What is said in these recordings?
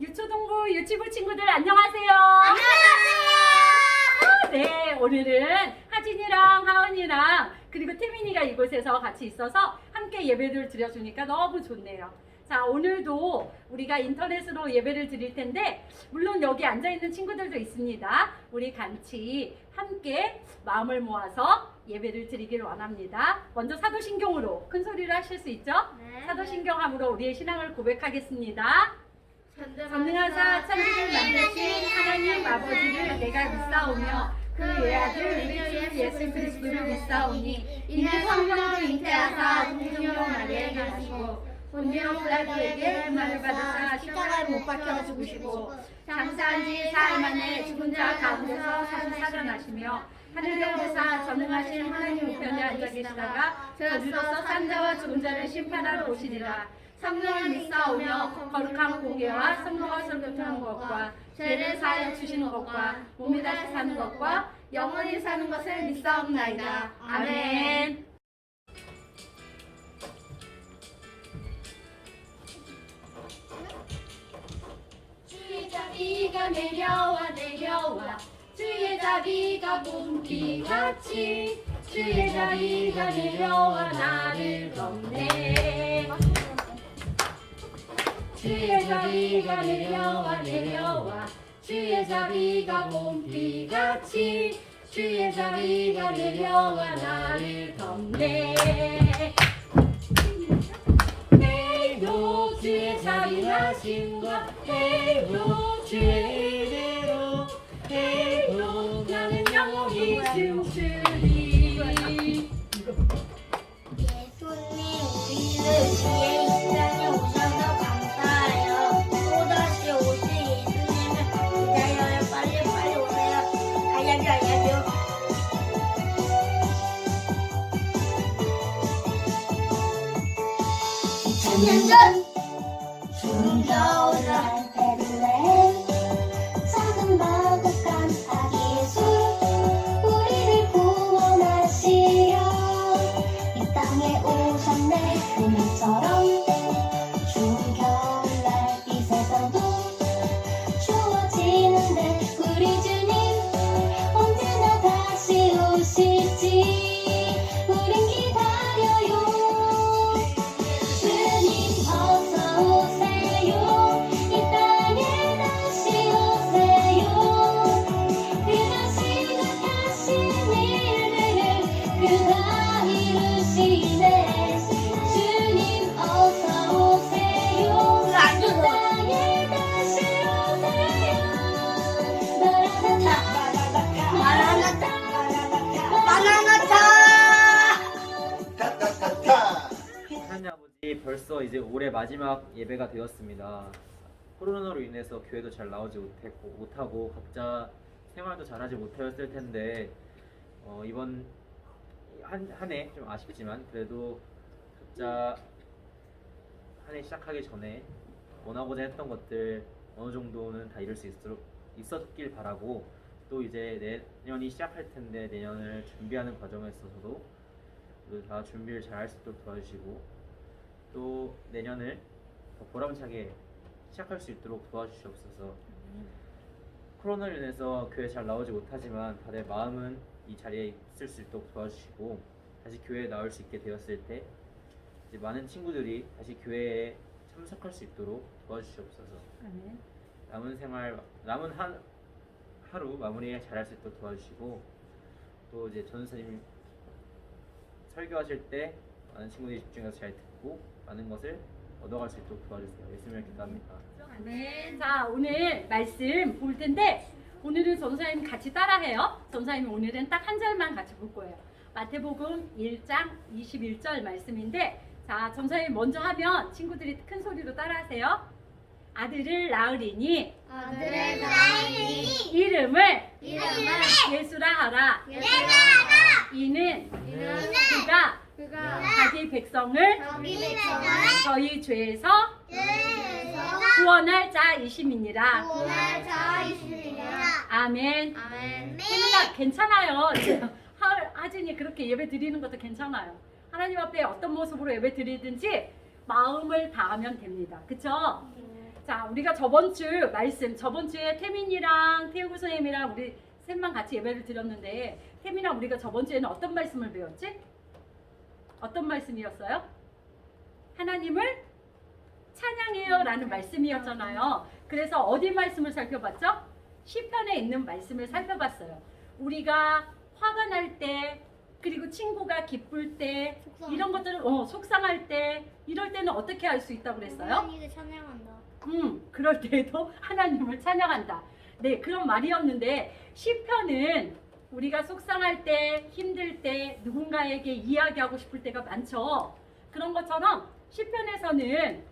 유초동부 유치부 친구들 안녕하세요. 네, 오늘은 하진이랑 하은이랑 그리고 태민이가 이곳에서 같이 있어서 함께 예배를 드려주니까 너무 좋네요. 자, 오늘도 우리가 인터넷으로 예배를 드릴 텐데, 물론 여기 앉아 있는 친구들도 있습니다. 우리 같이 함께 마음을 모아서 예배를 드리길 원합니다. 먼저 사도신경으로 큰 소리를 하실 수 있죠? 사도신경함으로 우리의 신앙을 고백하겠습니다. 전능하사 천지를 만드신 하나님 아버지를 내가 믿사오며 그 외아들 우리 주 예수 그리스도를 믿사오니 이는 성령으로 잉태하사 동정녀 마리아에 나시고 본디오 빌라도에게 음란을 받으사 십자가에 못 박혀 죽으시고 장사한 지 사흘 만에 죽은 자 가운데서 다시 살아나시며 하늘에 오르사 전능하신 하나님 우편에 앉아 계시다가 저주로서 산자와 죽은 자를 심판하러 오시리라 성령을 믿사오며 거룩한 공개와 성령과 설교하는 것과 죄를 사하여 주시는 것과 몸이 다시 사는 것과 영원히 사는 것을 믿사옵나이다. 아멘. 주의 자비가 내려와 내려와 주의 자비가 봄비같이 주의 자비가 내려와 나를 덮네 주의 자비가 내려와 내려와 주의 자비가 봄비같이 주의 자비가 내려와 나를 덮네. 내일도 주의 자비하심과 내일도 주의 은혜로 내일도 나는 영원히 춤추리 이제 올해 마지막 예배가 되었습니다. 코로나로 인해서 교회도 잘 나오지 못했고 못하고 각자 생활도 잘하지 못하였을 텐데 어, 이번 한해 좀 아쉽지만 그래도 각자 한 해 시작하기 전에 원하고자 했던 것들 어느 정도는 다 이룰 수 있도록 있었길 바라고 또 이제 내년이 시작할 텐데 내년을 준비하는 과정에 있어서도 모두 다 준비를 잘 할 수 있도록 도와주시고 또 내년을 더 보람차게 시작할 수 있도록 도와주시옵소서. 코로나로 인해서 교회 잘 나오지 못하지만 다들 마음은 이 자리에 있을 수 있도록 도와주시고 다시 교회에 나올 수 있게 되었을 때 이제 많은 친구들이 다시 교회에 참석할 수 있도록 도와주시옵소서. 아멘. 남은 생활 남은 한 하루 마무리 잘할 수 있도록 도와주시고 또 이제 전사님 설교하실 때 많은 친구들이 집중해서 잘 듣고 많은 것을 얻어갈 수 있도록 도와주세요. 예수님을 기도합니다. 아멘. 자, 오늘 말씀 볼 텐데 오늘은 전사님 같이 따라해요. 전사님 오늘은 딱 한 절만 같이 볼 거예요. 마태복음 1장 21절 말씀인데 자, 전사님 먼저 하면 친구들이 큰 소리로 따라하세요. 아들을 낳으리니 아들의 나이니 이름을 이름을 예수라 하라. 예수하라 이는 이는 그가 그가 자기 백성을 자기 백성을 저희 죄에서 구원할 자이심이니라. 구원할 자이시니라 아멘. 아멘 혜민아 괜찮아요. 하- 하진이 그렇게 예배 드리는 것도 괜찮아요. 하나님 앞에 어떤 모습으로 예배 드리든지 마음을 다하면 됩니다. 그쵸? 자, 우리가 저번 주 말씀, 저번 주에 태민이랑 태우구 선생님이랑 우리 셋만 같이 예배를 드렸는데 태민아 우리가 저번 주에는 어떤 말씀을 배웠지? 어떤 말씀이었어요? 하나님을 찬양해요 라는 말씀이었잖아요. 그래서 어디 말씀을 살펴봤죠? 시편에 있는 말씀을 살펴봤어요. 우리가 화가 날 때, 그리고 친구가 기쁠 때, 이런 것들을 어, 속상할 때, 이럴 때는 어떻게 할 수 있다고 그랬어요? 하나님을 찬양한다. 음, 그럴 때에도 하나님을 찬양한다. 네, 그런 말이었는데 시편은 우리가 속상할 때, 힘들 때, 누군가에게 이야기하고 싶을 때가 많죠. 그런 것처럼 시편에서는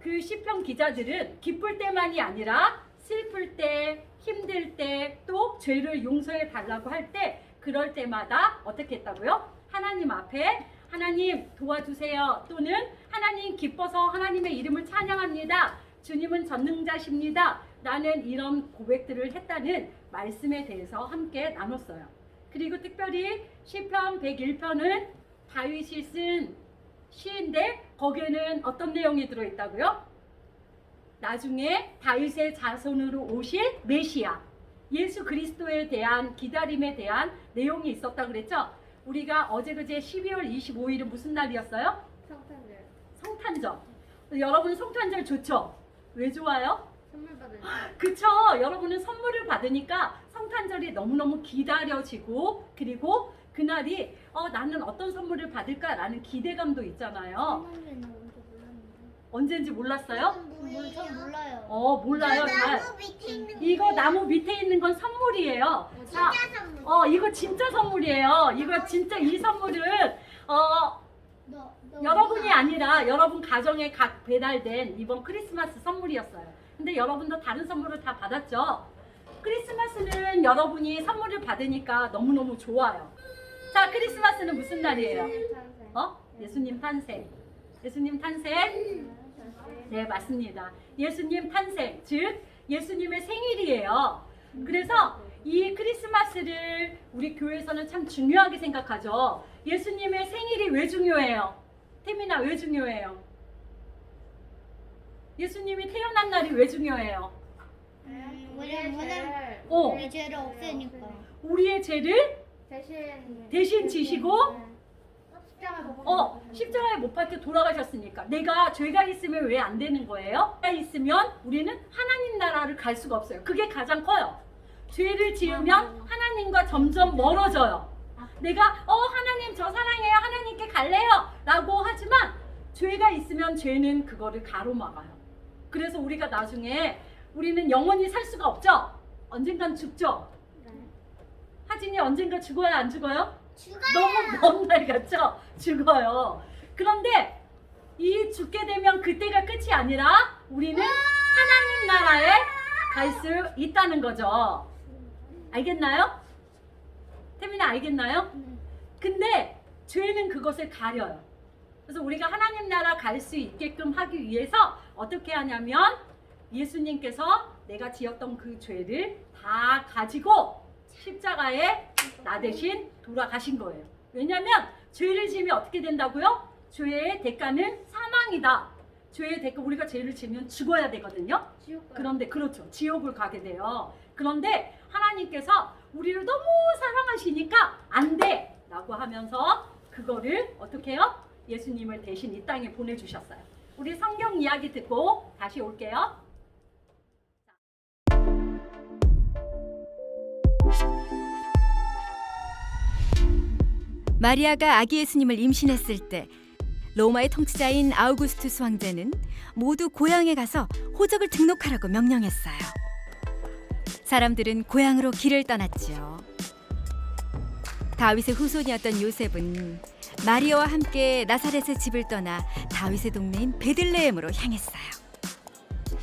그 시편 기자들은 기쁠 때만이 아니라 슬플 때, 힘들 때, 또 죄를 용서해 달라고 할 때, 그럴 때마다 어떻게 했다고요? 하나님 앞에 하나님 도와주세요. 또는 하나님 기뻐서 하나님의 이름을 찬양합니다. 주님은 전능자십니다. 라는 이런 고백들을 했다는 말씀에 대해서 함께 나눴어요. 그리고 특별히 시편 101편은 다윗이 쓴 시인데 거기에는 어떤 내용이 들어있다고요? 나중에 다윗의 자손으로 오실 메시아 예수 그리스도에 대한 기다림에 대한 내용이 있었다 그랬죠? 우리가 어제 그제 12월 25일은 무슨 날이었어요? 성탄절 성탄절. 여러분 성탄절 좋죠? 왜 좋아요? 선물 받을 그쵸? 여러분은 선물을 받으니까 성탄절이 너무너무 기다려지고 그리고 그날이 어, 나는 어떤 선물을 받을까라는 기대감도 있잖아요. 선물은 언제 몰랐는데. 언젠지 몰랐어요? 뭘, 전 몰라요. 어 몰라요 잘. 나무 밑에 있는 이거 나무 밑에 있는 건 선물이에요. 자, 진짜 선물. 어 이거 진짜 선물이에요. 이거 진짜 이 선물은 어 너, 너 여러분이. 아니라 여러분 가정에 각 배달된 이번 크리스마스 선물이었어요. 근데 여러분도 다른 선물을 다 받았죠? 크리스마스는 여러분이 선물을 받으니까 너무너무 좋아요. 자, 크리스마스는 무슨 날이에요? 어? 예수님 탄생. 예수님 탄생? 네, 맞습니다. 예수님 탄생, 즉 예수님의 생일이에요. 그래서 이 크리스마스를 우리 교회에서는 참 중요하게 생각하죠. 예수님의 생일이 왜 중요해요? 태민아 왜 중요해요? 예수님이 태어난 날이 왜 중요해요? 음, 우리 우리 어, 우리 죄를 없애니까. 우리의 죄를 대신 대신 지시고 어. 십자가에 못 박혀 돌아가셨으니까 내가 죄가 있으면 왜 안 되는 거예요? 죄가 있으면 우리는 하나님 나라를 갈 수가 없어요. 그게 가장 커요. 죄를 지으면 하나님과 점점 멀어져요. 내가 어 하나님 저 사랑해요. 하나님께 갈래요. 라고 하지만 죄가 있으면 죄는 그거를 가로막아요. 그래서 우리가 나중에 우리는 영원히 살 수가 없죠. 언젠간 죽죠. 하진이 언젠가 죽어야 안 죽어요? 죽어요. 너무 먼 날 같죠? 죽어요. 그런데 이 죽게 되면 그때가 끝이 아니라 우리는 하나님 나라에 갈 수 있다는 거죠. 알겠나요? 태민아 알겠나요? 근데 죄는 그것을 가려요. 그래서 우리가 하나님 나라 갈 수 있게끔 하기 위해서 어떻게 하냐면 예수님께서 내가 지었던 그 죄를 다 가지고 십자가에 나 대신 돌아가신 거예요. 왜냐하면 죄를 지으면 어떻게 된다고요? 죄의 대가는 사망이다. 죄의 대가 우리가 죄를 지으면 죽어야 되거든요. 그런데 그렇죠. 지옥을 가게 돼요. 그런데 하나님께서 우리를 너무 사랑하시니까 안 돼! 라고 하면서 그거를 어떻게 해요? 예수님을 대신 이 땅에 보내주셨어요. 우리 성경 이야기 듣고 다시 올게요. 마리아가 아기 예수님을 임신했을 때 로마의 통치자인 아우구스투스 황제는 모두 고향에 가서 호적을 등록하라고 명령했어요. 사람들은 고향으로 길을 떠났지요. 다윗의 후손이었던 요셉은 마리아와 함께 나사렛의 집을 떠나 다윗의 동네인 베들레헴으로 향했어요.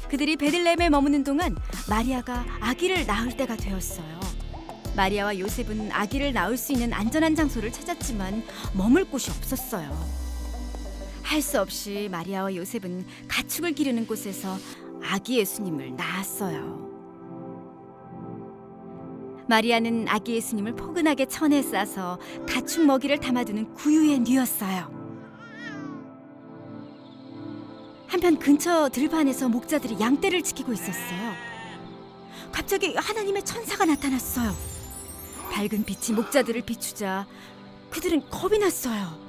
그들이 베들레헴에 머무는 동안 마리아가 아기를 낳을 때가 되었어요. 마리아와 요셉은 아기를 낳을 수 있는 안전한 장소를 찾았지만 머물 곳이 없었어요. 할 수 없이 마리아와 요셉은 가축을 기르는 곳에서 아기 예수님을 낳았어요. 마리아는 아기 예수님을 포근하게 천에 싸서 가축 먹이를 담아두는 구유에 뉘었어요. 한편 근처 들판에서 목자들이 양떼를 지키고 있었어요. 갑자기 하나님의 천사가 나타났어요. 밝은 빛이 목자들을 비추자 그들은 겁이 났어요.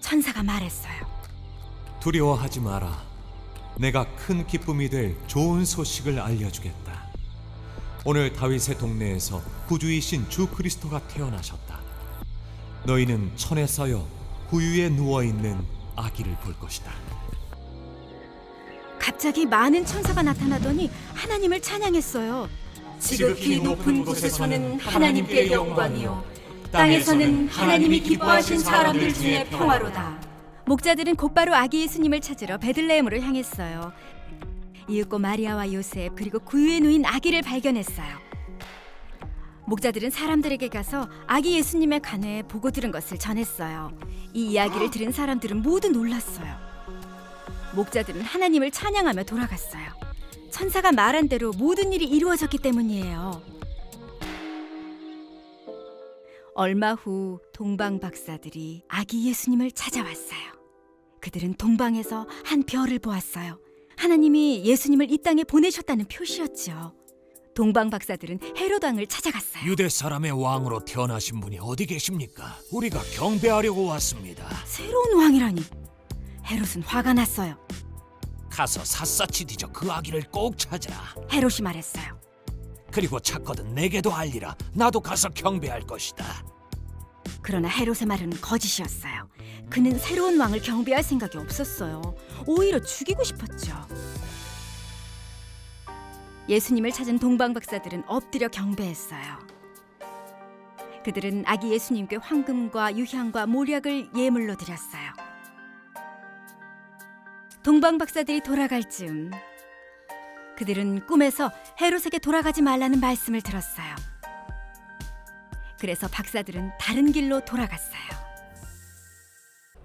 천사가 말했어요. 두려워하지 마라. 내가 큰 기쁨이 될 좋은 소식을 알려주겠다. 오늘 다윗의 동네에서 구주이신 주 그리스도가 태어나셨다. 너희는 천에 쌓여 구유에 누워 있는 아기를 볼 것이다. 갑자기 많은 천사가 나타나더니 하나님을 찬양했어요. 지극히 높은 곳에서는 하나님께 영광이요. 땅에서는 하나님이 기뻐하신 사람들 중에 평화로다. 목자들은 곧바로 아기 예수님을 찾으러 베들레헴으로 향했어요. 이윽고 마리아와 요셉 그리고 구유에 누인 아기를 발견했어요. 목자들은 사람들에게 가서 아기 예수님의 관에 보고 들은 것을 전했어요. 이 이야기를 들은 사람들은 모두 놀랐어요. 목자들은 하나님을 찬양하며 돌아갔어요. 천사가 말한 대로 모든 일이 이루어졌기 때문이에요. 얼마 후 동방 박사들이 아기 예수님을 찾아왔어요. 그들은 동방에서 한 별을 보았어요. 하나님이 예수님을 이 땅에 보내셨다는 표시였죠. 동방 박사들은 헤롯 왕을 찾아갔어요. 유대 사람의 왕으로 태어나신 분이 어디 계십니까? 우리가 경배하려고 왔습니다. 새로운 왕이라니. 헤롯은 화가 났어요. 가서 샅샅이 뒤져 그 아기를 꼭 찾아라. 헤롯이 말했어요. 그리고 찾거든 내게도 알리라. 나도 가서 경배할 것이다. 그러나 헤롯의 말은 거짓이었어요. 그는 새로운 왕을 경배할 생각이 없었어요. 오히려 죽이고 싶었죠. 예수님을 찾은 동방 박사들은 엎드려 경배했어요. 그들은 아기 예수님께 황금과 유향과 모략을 예물로 드렸어요. 동방 박사들이 돌아갈 즈음 그들은 꿈에서 헤롯에게 돌아가지 말라는 말씀을 들었어요. 그래서 박사들은 다른 길로 돌아갔어요.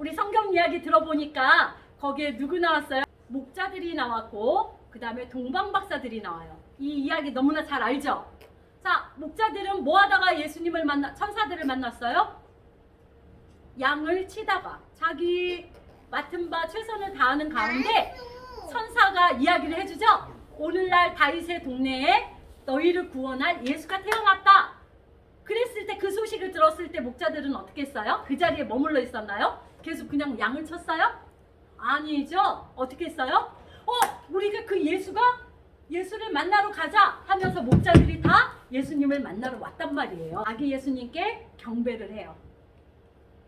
우리 성경 이야기 들어보니까 거기에 누구 나왔어요? 목자들이 나왔고 그 다음에 동방 박사들이 나와요. 이 이야기 너무나 잘 알죠? 자, 목자들은 뭐 하다가 예수님을 만나 천사들을 만났어요? 양을 치다가 자기 맡은 바 최선을 다하는 가운데 천사가 이야기를 해주죠. 오늘날 다윗의 동네에 너희를 구원할 예수가 태어났다. 그랬을 때 그 소식을 들었을 때 목자들은 어떻게 했어요? 그 자리에 머물러 있었나요? 계속 그냥 양을 쳤어요? 아니죠. 어떻게 했어요? 어, 우리가 그 예수가 예수를 만나러 가자 하면서 목자들이 다 예수님을 만나러 왔단 말이에요. 아기 예수님께 경배를 해요.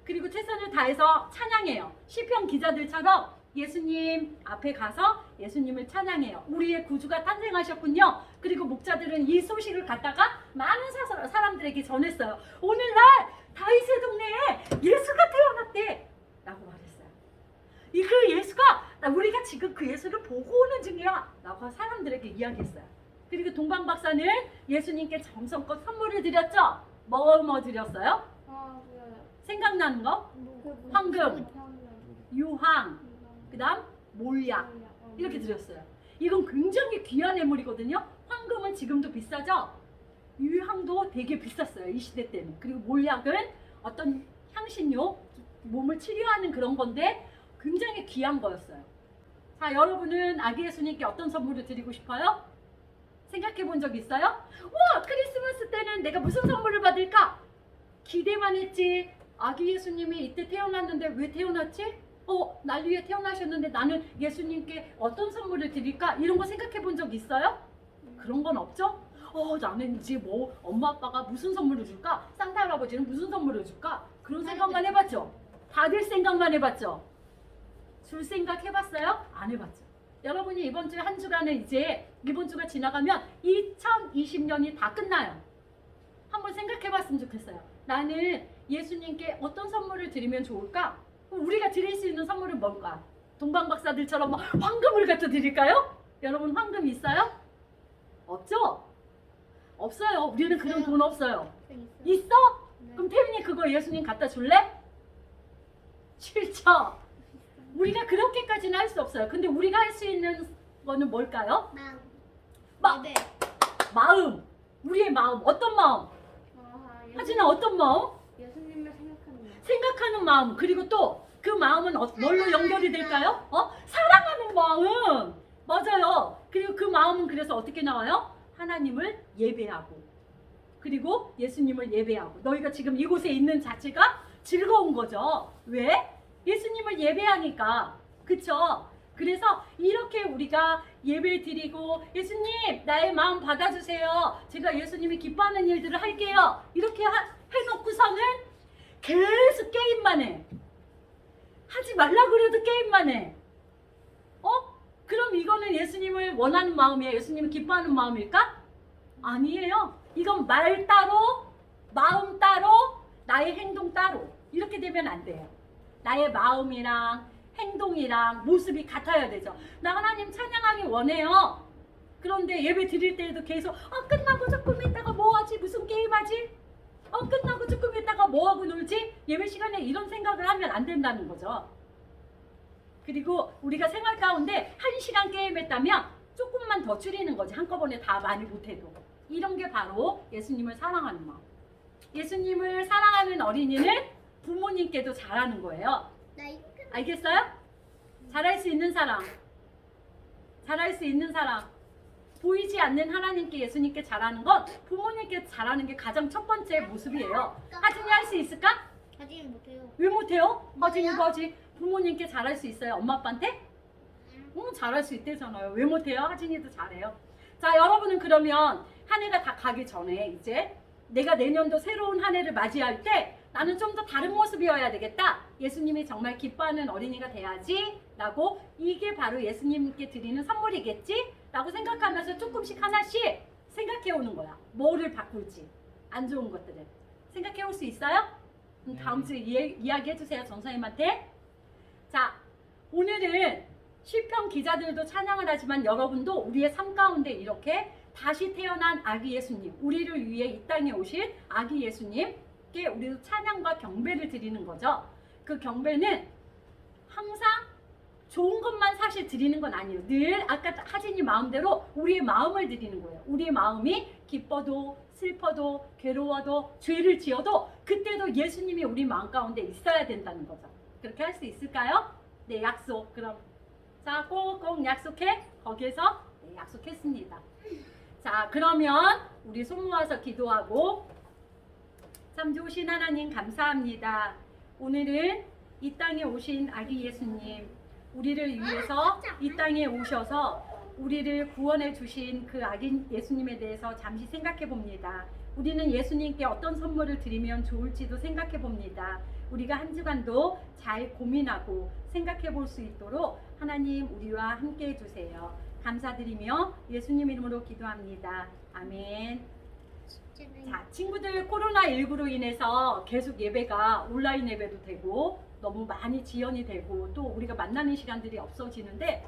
그리고 최선을 다해서 찬양해요. 시편 기자들처럼 예수님 앞에 가서 예수님을 찬양해요. 우리의 구주가 탄생하셨군요. 그리고 목자들은 이 소식을 갖다가 많은 사- 사람들에게 전했어요. 오늘날 다윗의 동네에 예수가 태어났대. 이 그 예수가 나 우리가 지금 그 예수를 보고 오는 중이야. 라고 사람들에게 이야기했어요. 그리고 동방 박사는 예수님께 정성껏 선물을 드렸죠. 뭐 뭐 드렸어요? 아, 그, 생각나는 거? 황금, 유황, 그다음 몰약 이렇게 드렸어요. 이건 굉장히 귀한 예물이거든요. 황금은 지금도 비싸죠. 유황도 되게 비쌌어요. 이 시대 때는. 그리고 몰약은 어떤 향신료, 몸을 치료하는 그런 건데 굉장히 귀한 거였어요. 자, 여러분은 아기 예수님께 어떤 선물을 드리고 싶어요? 생각해 본 적 있어요? 와, 크리스마스 때는 내가 무슨 선물을 받을까? 기대만 했지. 아기 예수님이 이때 태어났는데 왜 태어났지? 어, 날 위해 태어나셨는데 나는 예수님께 어떤 선물을 드릴까? 이런 거 생각해 본 적 있어요? 그런 건 없죠? 어, 나는 이제 뭐 엄마 아빠가 무슨 선물을 줄까? 산타 할아버지는 무슨 선물을 줄까? 그런 생각만 해봤죠? 받을 생각만 해봤죠? 줄 생각 해봤어요? 안 해봤죠? 여러분이 이번 주 한 주간은 이제 이번 주가 지나가면 2020년이 다 끝나요. 한번 생각해봤으면 좋겠어요. 나는 예수님께 어떤 선물을 드리면 좋을까? 우리가 드릴 수 있는 선물은 뭘까? 동방 박사들처럼 막 황금을 갖다 드릴까요? 여러분 황금 있어요? 없죠? 없어요. 우리는 그런 돈 없어요. 있어? 그럼 태민이 그거 예수님 갖다 줄래? 싫죠. 우리가 그렇게까지는 할 수 없어요. 근데 우리가 할 수 있는 거는 뭘까요? 마음. 마, 예배. 마음. 우리의 마음. 어떤 마음? 아, 예수- 하진아 어떤 마음? 예수님을 생각하는 거. 생각하는 마음. 그리고 또 그 마음은 어, 뭘로 연결이 될까요? 어? 사랑하는 마음. 맞아요. 그리고 그 마음은 그래서 어떻게 나와요? 하나님을 예배하고 그리고 예수님을 예배하고 너희가 지금 이곳에 있는 자체가 즐거운 거죠. 왜? 예수님을 예배하니까. 그쵸? 그래서 이렇게 우리가 예배 드리고 예수님 나의 마음 받아주세요. 제가 예수님이 기뻐하는 일들을 할게요. 이렇게 하- 해놓고서는 계속 게임만 해. 하지 말라 그래도 게임만 해. 어? 그럼 이거는 예수님을 원하는 마음이에요? 예수님을 기뻐하는 마음일까? 아니에요. 이건 말 따로, 마음 따로, 나의 행동 따로. 이렇게 되면 안 돼요. 나의 마음이랑 행동이랑 모습이 같아야 되죠. 나 하나님 찬양하기 원해요. 그런데 예배 드릴 때에도 계속 어 끝나고 조금 있다가 뭐 하지? 무슨 게임 하지? 어 끝나고 조금 있다가 뭐 하고 놀지? 예배 시간에 이런 생각을 하면 안 된다는 거죠. 그리고 우리가 생활 가운데 한 시간 게임했다면 조금만 더 줄이는 거지 한꺼번에 다 많이 못해도 이런 게 바로 예수님을 사랑하는 마음. 예수님을 사랑하는 어린이는 부모님께도 잘하는 거예요. 나 이거 알겠어요? 잘할 수 있는 사람. 잘할 수 있는 사람. 보이지 않는 하나님께 예수님께 잘하는 건 부모님께 잘하는 게 가장 첫 번째 모습이에요. 하진이 할 수 있을까? 하지는 못해요. 왜 못해요? 하진이? 거지. 부모님께 잘할 수 있어요. 엄마 아빠한테? 응, 잘할 수 있대잖아요. 왜 못해요? 하진이도 잘해요. 자, 여러분은 그러면 한 해가 다 가기 전에 이제 내가 내년도 새로운 한 해를 맞이할 때 나는 좀 더 다른 모습이어야 되겠다. 예수님이 정말 기뻐하는 어린이가 돼야지. 라고 이게 바로 예수님께 드리는 선물이겠지? 라고 생각하면서 조금씩 하나씩 생각해 오는 거야. 뭐를 바꿀지. 안 좋은 것들을. 생각해 올 수 있어요? 그럼 다음 주에 이, 이야기 해 주세요. 전사님한테. 자, 오늘은 시편 기자들도 찬양을 하지만 여러분도 우리의 삶 가운데 이렇게 다시 태어난 아기 예수님, 우리를 위해 이 땅에 오신 아기 예수님 께 우리도 찬양과 경배를 드리는 거죠. 그 경배는 항상 좋은 것만 사실 드리는 건 아니에요. 늘 아까 하진이 마음대로 우리의 마음을 드리는 거예요. 우리의 마음이 기뻐도 슬퍼도 괴로워도 죄를 지어도 그때도 예수님이 우리 마음 가운데 있어야 된다는 거죠. 그렇게 할 수 있을까요? 네, 약속. 그럼 자, 꼭꼭 약속해. 거기에서 네, 약속했습니다. 자, 그러면 우리 손 모아서 기도하고 참 좋으신 하나님 감사합니다. 오늘은 이 땅에 오신 아기 예수님, 우리를 위해서 이 땅에 오셔서 우리를 구원해 주신 그 아기 예수님에 대해서 잠시 생각해 봅니다. 우리는 예수님께 어떤 선물을 드리면 좋을지도 생각해 봅니다. 우리가 한 주간도 잘 고민하고 생각해 볼 수 있도록 하나님 우리와 함께 해 주세요. 감사드리며 예수님 이름으로 기도합니다. 아멘. 자, 친구들 코로나19로 인해서 계속 예배가 온라인 예배도 되고 너무 많이 지연이 되고 또 우리가 만나는 시간들이 없어지는데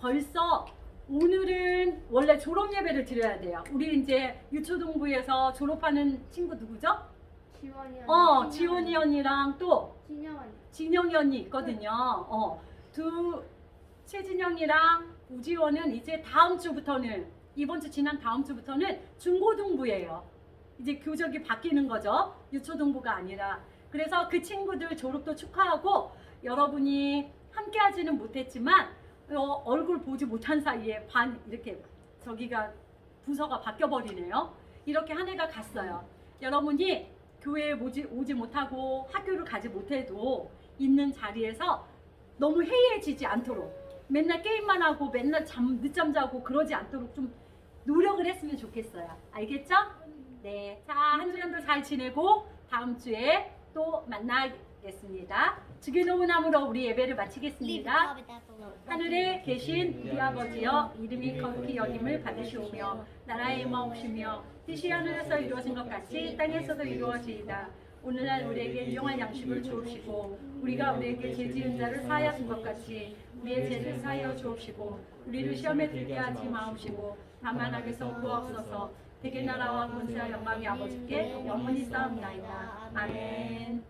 벌써 오늘은 원래 졸업 예배를 드려야 돼요. 우리 이제 유초동부에서 졸업하는 친구 누구죠? 지원이 어, 지원이 언니랑 또 진영 언니. 진영이 언니 있거든요. 어, 두 최진영이랑 우지원은 이제 다음 주부터는 이번 주 지난 다음 주부터는 중고등부예요. 이제 교적이 바뀌는 거죠. 유초등부가 아니라. 그래서 그 친구들 졸업도 축하하고 여러분이 함께 하지는 못했지만 어, 얼굴 보지 못한 사이에 반 이렇게 저기가 부서가 바뀌어 버리네요. 이렇게 한 해가 갔어요. 여러분이 교회에 오지, 오지 못하고 학교를 가지 못해도 있는 자리에서 너무 해이해지지 않도록 맨날 게임만 하고 맨날 잠 늦잠 자고 그러지 않도록 좀 노력을 했으면 좋겠어요. 알겠죠? 네. 자, 한 주간도 잘 지내고 다음 주에 또 만나겠습니다. 주기도문함으로 우리 예배를 마치겠습니다. 하늘에 계신 우리 아버지여 이름이 거룩히 여김을 받으시오며 나라의 마옵시며 뜻이 하늘에서 이루어진 것 같이 땅에서도 이루어지이다. 오늘날 우리에게 일용할 양식을 주옵시고 우리가 우리에게 죄 지은 자를 사하여 준 것 같이 우리의 죄를 사하여 주옵시고 우리를 시험에 들게 하지 마옵시고 다만 악에서 구하옵소서 대개 나라와 권세와 영광이 아버지께 영원히 쌓옵나이다. 아멘